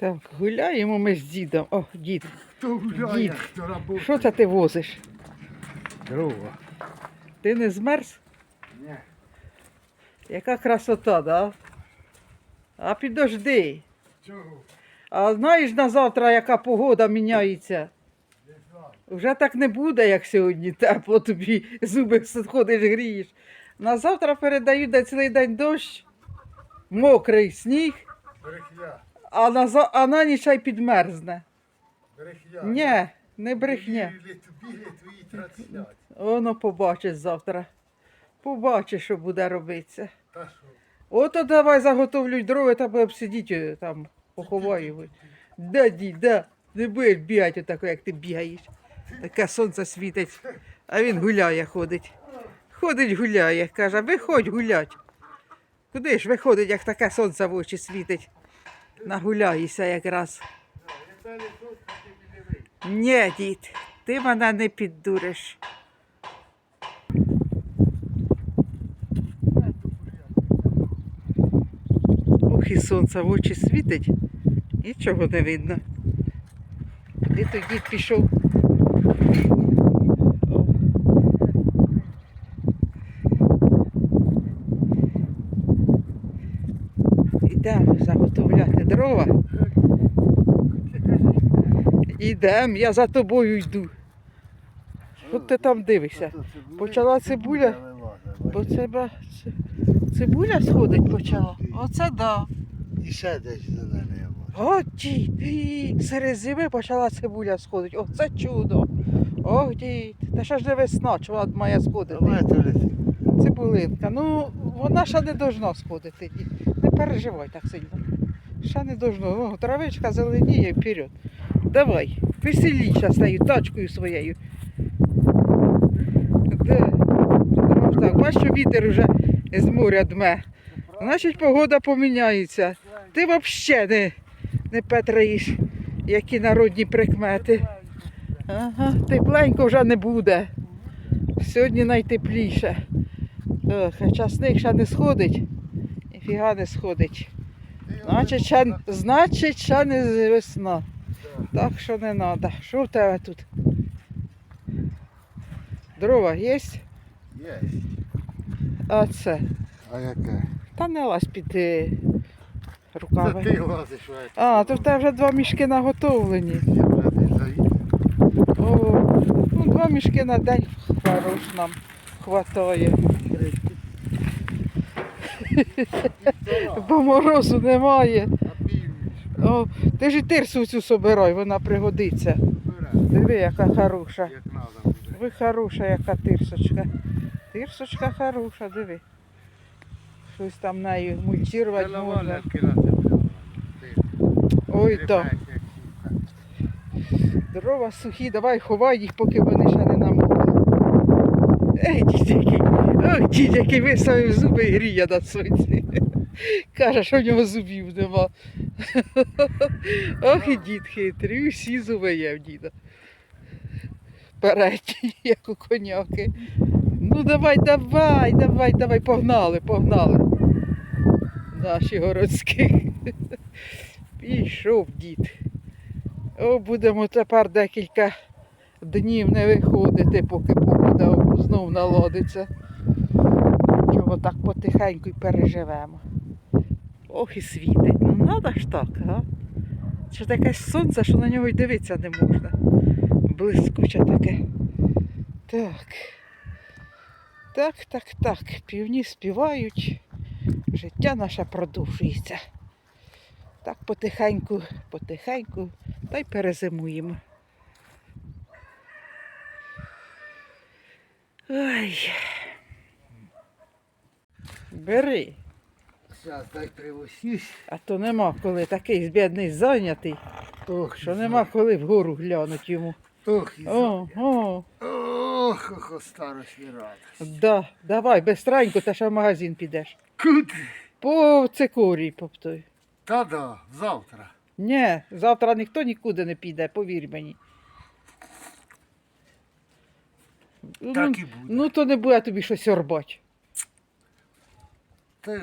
Так, гуляємо ми з дідом. О, дід, Хто гуляє, Дід, хто работає. що це ти возиш? Дрова. Ти не змерз? Ні. Яка красота, да? А підожди. Чого? А знаєш на завтра, яка погода міняється? Не знаю. Вже так не буде, як сьогодні тепло тобі зуби ходиш, грієш. На завтра передають на цілий день дощ, мокрий сніг, Брехня. А на, за- а на ніч й підмерзне. Брехня. Ні, не брехня. Білі твої трансляції. Воно побачиш завтра. Побачиш, що буде робитися. Та що? Ото давай заготовлюй дрова та будемо сидіти там, поховаю. Да, дід, да. Не будеш бігати отако, як ти бігаєш. Таке сонце світить, а він гуляє, ходить. Ходить, гуляє, каже, виходь гулять. Куди ж виходить, як таке сонце в очі світить? Нагуляєшся якраз. Ні, дід, ти мене не піддуриш. Ох, і сонце в очі світить, нічого не видно. Той дід пішов? О. Ідемо дрова. Ідемо, я за тобою йду. Що ти там дивишся? Почала цибуля? Бо це цибуля сходить почала. Оце да. І ще десь зелене я бачу. О, дід, і серед зими почала цибуля сходить. Оце чудо. Ох, дід, та ще ж не весна, вона має сходити. Цибулинка. Ну, вона ще не должна сходити. дід. Не переживай так сильно. Ще не должно. О, травичка зеленіє вперед. Давай, веселіше тією тачкою своєю. Де? Так, бачиш, що вітер вже з моря дме. Значить, погода поміняється. Ти взагалі не, не петраєш, які народні прикмети. Ага, тепленько вже не буде. Сьогодні найтепліше. Ох, а часник ще не сходить. Ніфіга не сходить. Значить, ще, значить, ще не весна. Так що не треба. Що в тебе тут? Дрова є? Є. А це. А яке? Та не лазь під е, Це руками. ти лазиш. а А, то в тебе вже два мішки наготовлені. Я вже не заїду. О, ну, два мішки на день хорош нам хватає. Бо морозу немає. О, ти ж і тирсу цю собирай, вона пригодиться. Диви, яка хороша. Ви хороша, яка тирсочка. Тирсочка хороша, диви. Щось там нею на можна. Ой, так. Дрова сухі, давай ховай їх, поки вони ще не намокли. Ей, який, ох, дід який виставив зуби і гріє на сонці. Каже, що в нього зубів нема. Ох і дід хитрий, усі зуби є в діда. Передні, як у коняки. Ну давай, давай, давай, давай, погнали, погнали. Наші городські. Пішов дід. О, будемо тепер декілька днів не виходити, поки погода знов наладиться. Чого так потихеньку й переживемо. Ох і світить. Ну надо ж так, га? Що таке сонце, що на нього й дивитися не можна. Блискуче таке. Так. Так, так, так. Півні співають. Життя наше продовжується. Так потихеньку, потихеньку, та й перезимуємо. Ой. Бери, Зараз дай привосісь. а то нема коли такий бідний зайнятий, Ох, що нема коли вгору глянуть йому. Ох, і О, о, Ох, ох, ох, старості радость. да, давай, бистренько, та ще в магазин підеш. Куди? По цикорій, поптой. Та да, завтра. Ні, завтра ніхто нікуди не піде, повір мені. Так ну, і буде. ну то не буде тобі щось орбать. Ти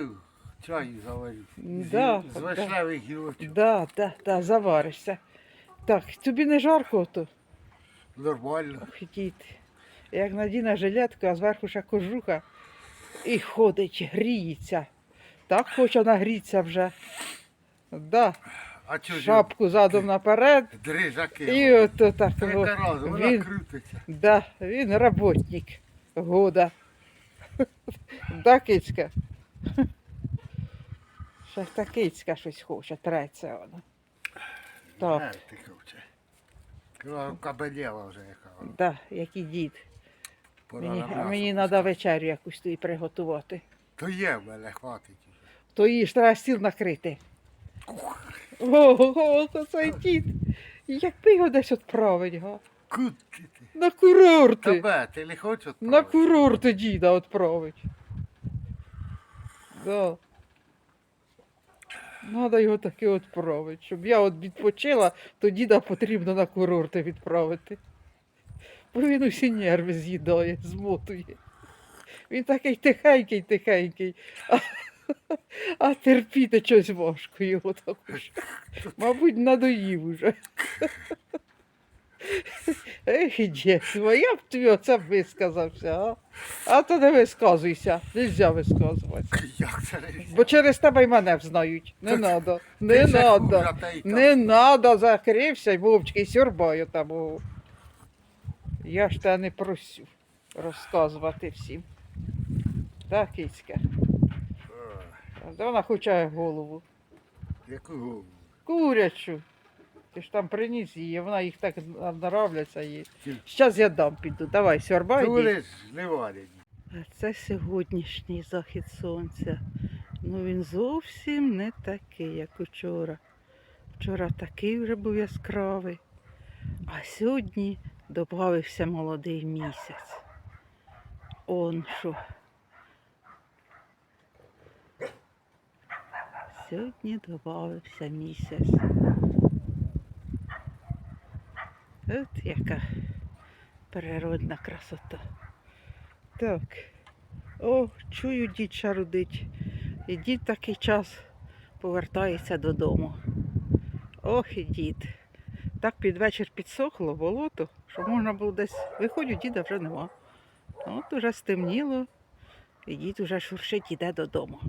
чаю заварю. Да, З вишневих гілочок. Да, да, да, заваришся. Так, тобі не жарко то? Нормально. Ох. Як надіна жилетку, а зверху ще кожуха і ходить, гріється. Так хоче нагрітися вже. Да, А ж шапку задом наперед. дрижаки? І ото так. Вона Він, крутиться. да, він роботник года. Да, кицька? Ще та кицька щось хоче, треться вона. Так. Кабелєва вже яка. вона. Да, як і дід. Пора Мені, на а м'ясо мені пускати. треба вечерю якусь тобі приготувати. То є в мене, хватить. То їж, треба стіл накрити. Ого, цей дід. Якби його десь відправить, га? Куди ти? На курорти. Тебе, ти не хочеш На відправити? курорти діда відправить. Да. Надо його таки відправити. Щоб я от відпочила, то діда потрібно на курорти відправити. Бо він усі нерви з'їдає, змотує. Він такий тихенький, тихенький. А, а терпіти щось важко його також. Мабуть, надоїв уже. Ех, дєтство, я б тобі оце висказався, а? А то не висказуйся, нельзя висказувати. Як це не Бо через тебе й мене взнають. Не надо, Ти не вже надо. Не надо, закрився й вовчки, сьорбаю там. о. Я ж тебе не просю розказувати всім. Так, кицька. Вона хоче голову. Яку голову? Курячу. Ти ж там приніс її, вона їх так нравляться їй. Зараз я дам піду. Давай, сьорбай. Не. А це сьогоднішній захід сонця. Ну він зовсім не такий, як учора. Вчора такий вже був яскравий, а сьогодні додався молодий місяць. Он що. Сьогодні додався місяць. От яка природна красота. Так. О, чую, дід шарудить. І дід такий час повертається додому. Ох і дід. Так під вечір підсохло болото, що можна було десь. Виходжу, діда вже нема. От уже стемніло, і дід уже шуршить іде додому.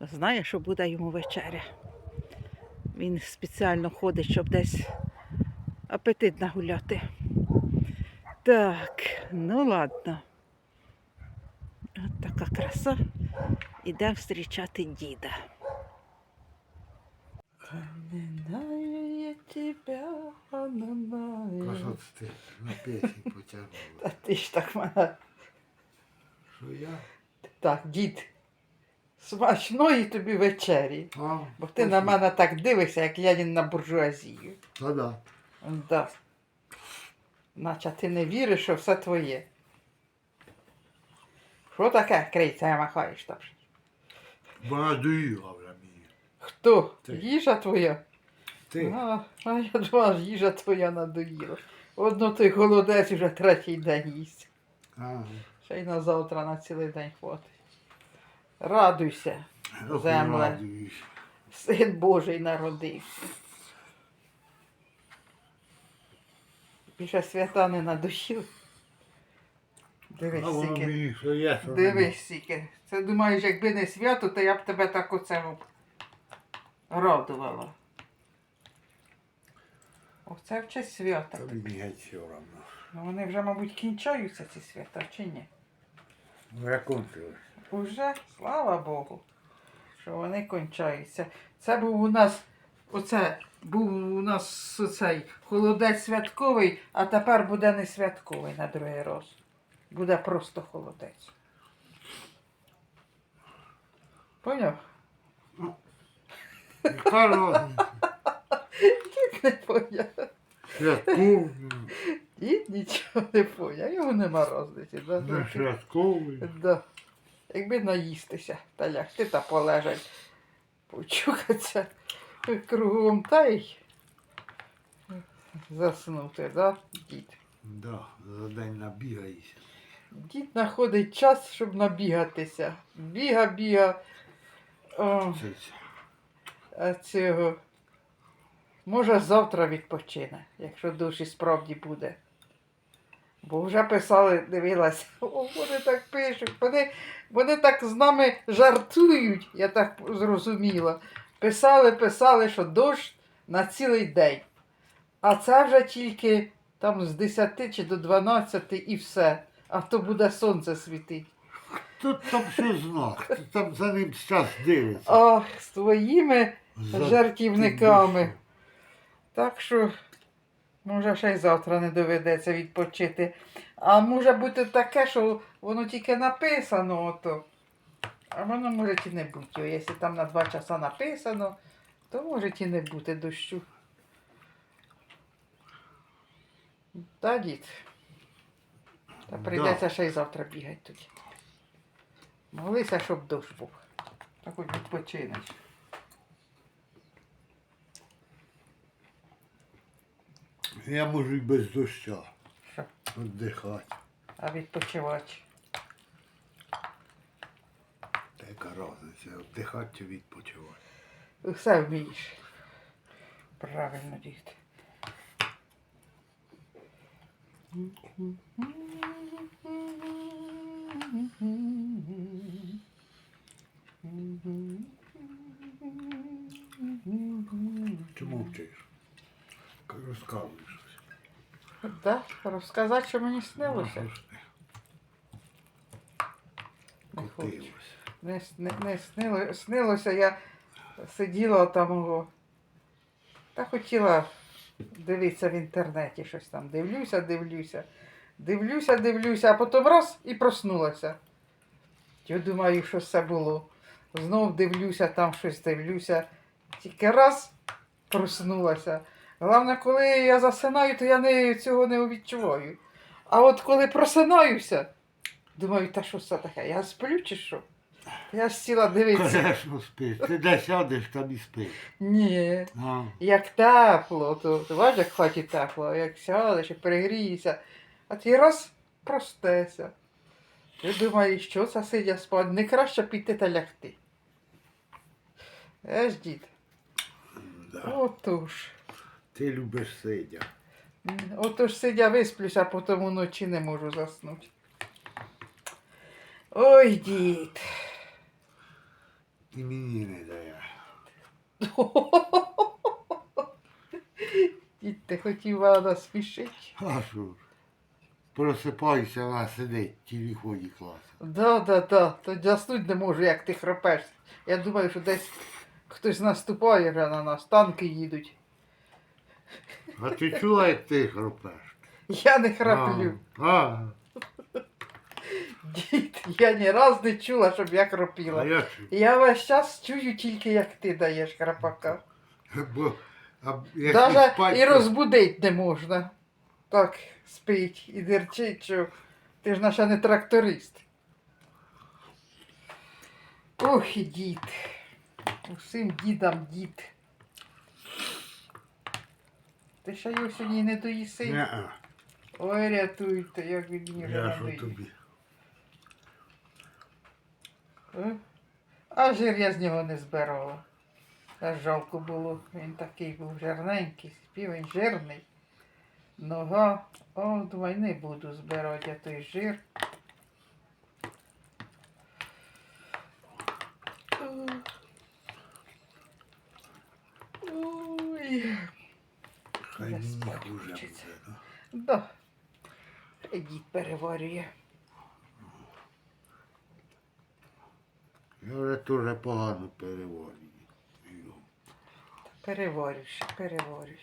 Знає, що буде йому вечеря. Він спеціально ходить, щоб десь апетит нагуляти. Так, ну ладно. От така краса. Ідемо зустрічати діда. Поминаю я тебя, поминаю. Кажу, ти на пісні потягнула. Та ти ж так мене. Що я? Так, дід. Смачної тобі вечері. А, Бо ти на мене так дивишся, як Ленін на буржуазію. Та да. Да. Наче ти не віриш, що все твоє. Що таке криця махаєш там? Вже мені. Хто? Ти. Їжа твоя? Ти. А, а я думала, їжа твоя надоїла. Одно той голодець вже третій день їсть. Ага. Ще й на завтра на цілий день хватить. Радуйся, Земле. син Божий народився. Більше свята не надоїли. Дивись, А сіки. мені що є, що Дивись, сіки. Це думаєш, якби не свято, то я б тебе так оце радувала. Оце в честь свята. Та мені геть все одно. Ну, вони вже, мабуть, кінчаються ці свята, чи ні? Ну, я кончилось. Уже, слава Богу, що вони кончаються. Це був у нас, оце, був у нас цей холодець святковий, а тепер буде не святковий на другий раз. Буде просто холодець. Поняв? Яка розниця? Не поняв. Святковий. Дід нічого не поняв, йому нема розниці. Да? Не святковий. Да. Якби наїстися та лягти та полежать, почухатися кругом та й заснути, да, дід? Да, за день набігаєшся. Дід знаходить час, щоб набігатися. Біга, біга, О, Це, це. а цього. Може, завтра відпочине, якщо душі справді буде. Бо вже писали, дивилася, о, вони так пишуть, вони, вони так з нами жартують, я так зрозуміла. Писали, писали, що дощ на цілий день. А це вже тільки там з 10 чи до 12 і все. А то буде сонце світить. Тут там що знак, хто там за ним час дивиться. Ах, з твоїми За жартівниками. тим Так що, може, ще й завтра не доведеться відпочити. А може бути таке, що воно тільки написано ото. А воно може і не бути. Якщо там на два часа написано, то може і не бути дощу. Та дід. Та прийдеться ще й завтра бігати тоді. Молися, щоб дощ був. Так хоч відпочинеш. Я можу і без доща Що? віддихати. А відпочивати. Та яка різниця, віддихати чи відпочивати. Все вмієш. Правильно, дід. Чому вчиш? Розказуй щось. Так, розказати, що мені снилося. Не хочу. Не, не, снило, снилося, я сиділа там та хотіла дивитися в інтернеті щось там. Дивлюся, дивлюся, дивлюся, дивлюся, а потім раз і проснулася. Я думаю, що це було. Знов дивлюся, там щось дивлюся. Тільки раз проснулася. Головне, коли я засинаю, то я не, цього не відчуваю. А от коли просинаюся, думаю, та що це таке? Я сплю чи що? Я ж сіла дивитися. Конечно, спиш. Ти де сядеш, там і спиш. Ні. А, Як тепло, то ти бачиш, як в хаті тепло, як сядеш і перегрієшся, а ти раз простеся. Ти думаєш, що це сидя спати? Не краще піти та лягти. Еш, дід. да. Отож. Ти любиш сидя. Отож сидя висплюся, а потім уночі не можу заснути. Ой, дід. І мені не дає. Дід, ти хотів мене смішити? А що ж? Просипайся, вона сидить, в телефоні клас. Да, да, да. То заснуть не можу, як ти хропеш. Я думаю, що десь хтось наступає вже на нас, танки їдуть. А ти чула, як ти хропеш? Я не храплю. А, а, Дід, я ні раз не чула, щоб я а хропіла. я чую. Я весь час чую тільки, як ти даєш храпака. Бо, а, якщо Навіть спать, і то- розбудить не можна. Так спить і дерчить, що ти ж наша не тракторист. Ох і дід. Усім дідам дід. Ти ще його сьогодні не доїси? Неа, Ой, рятуйте, як він мені вже Я що надоїв. тобі? А жир я з нього не збирала. Аж жалко було. Він такий був жирненький, півень жирний. Нога. О, думаю, не буду збирати я той жир. Ой. Хай мені хуже буде. да? Да. Дід переварює. Я вже теж погано переводю. Переварюй, ще переварюй.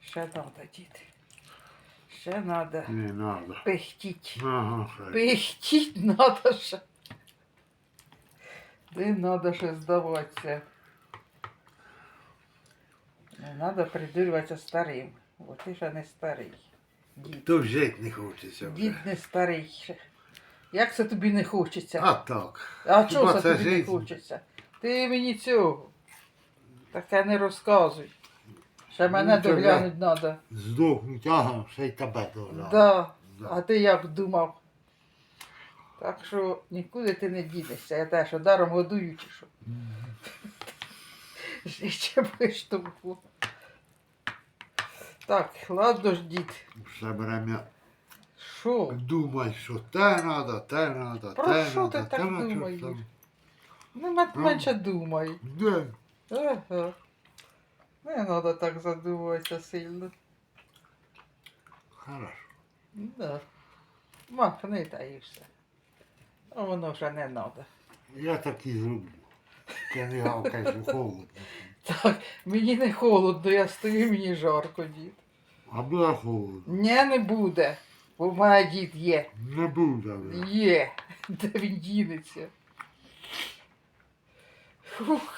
Ще надо, дід. Ще надо. Не надо. Пихтіть. Ага, хай. Пихтіть надо ще. Не надо ще здаватися. Не надо придурюватися старим. Бо ти ще не старий. Дід. То жити не хочеться Дід не старий ще. Як це тобі не хочеться? А так. А чого це тобі не хочеться? Ти мені цього. Таке не розказуй. Ще мене Ну, доглянуть треба. Здохнуть, ага, ще й тебе доглянуть. Да. Да. А ти як думав? Так що нікуди ти не дінешся. Я те, що даром годую чи що. Ще тому. Так, ладно ж, дід. Все время Що? думай, що те надо, те надо, Про те що ти надо, так те надо, думаєш? там. Ну, мет- менше думай. Де? Ага. Не треба так задумуватися сильно. Хорошо. Да. Махни та і все. А воно вже не треба. Я так і зроблю. Я не гавкай, що холодно. Так, мені не холодно, я стою, мені жарко, дід. А буде холодно. Ні, не буде. Бо в мене дід є. Не буде. вже. Є. Де він дінеться? Фух.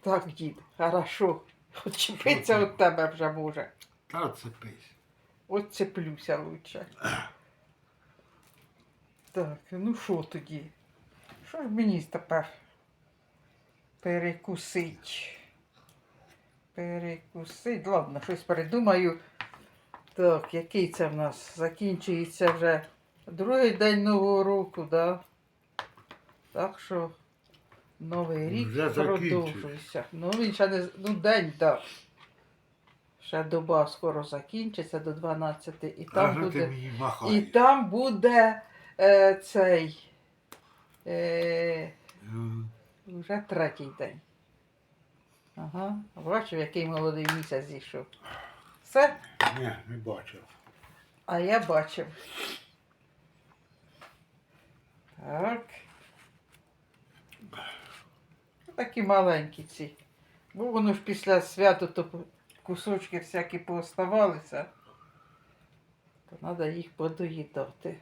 Так, дід, хорошо. Отчепиться від тебе вже може. Та цепись. От цеплюся лучше. Так, ну що тоді? Що ж мені тепер перекусить? Перекусить. Ладно, щось передумаю. Так, який це в нас? Закінчується вже другий день Нового року, да? Так що Новий рік Вже продовжується. Ну він ще не ну, день, так. Ще доба скоро закінчиться до 12 і там ти буде. мені І там буде е, цей е, М, вже третій день. Ага, бачив, який молодий місяць зійшов. Все, Ні, не бачив. а я бачив. Так. Такі маленькі ці. Бо воно ж після святу то кусочки всякі пооставалися. То треба їх подоїдати.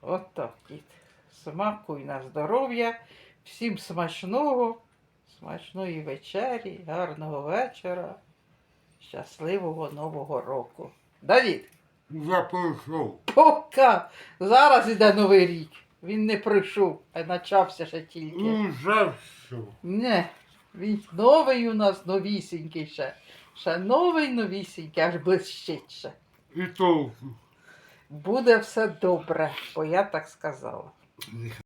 От так, дід. Смакуй на здоров'я. Всім смачного, смачної вечері, гарного вечора, щасливого Нового року. Давід! Пройшов. Пока. Зараз іде новий рік. Він не прийшов, а почався ще тільки. Уже все. Не, він новий у нас новісінький ще. Ще новий новісінький, аж блищить ще. І толку. Буде все добре, бо я так сказала.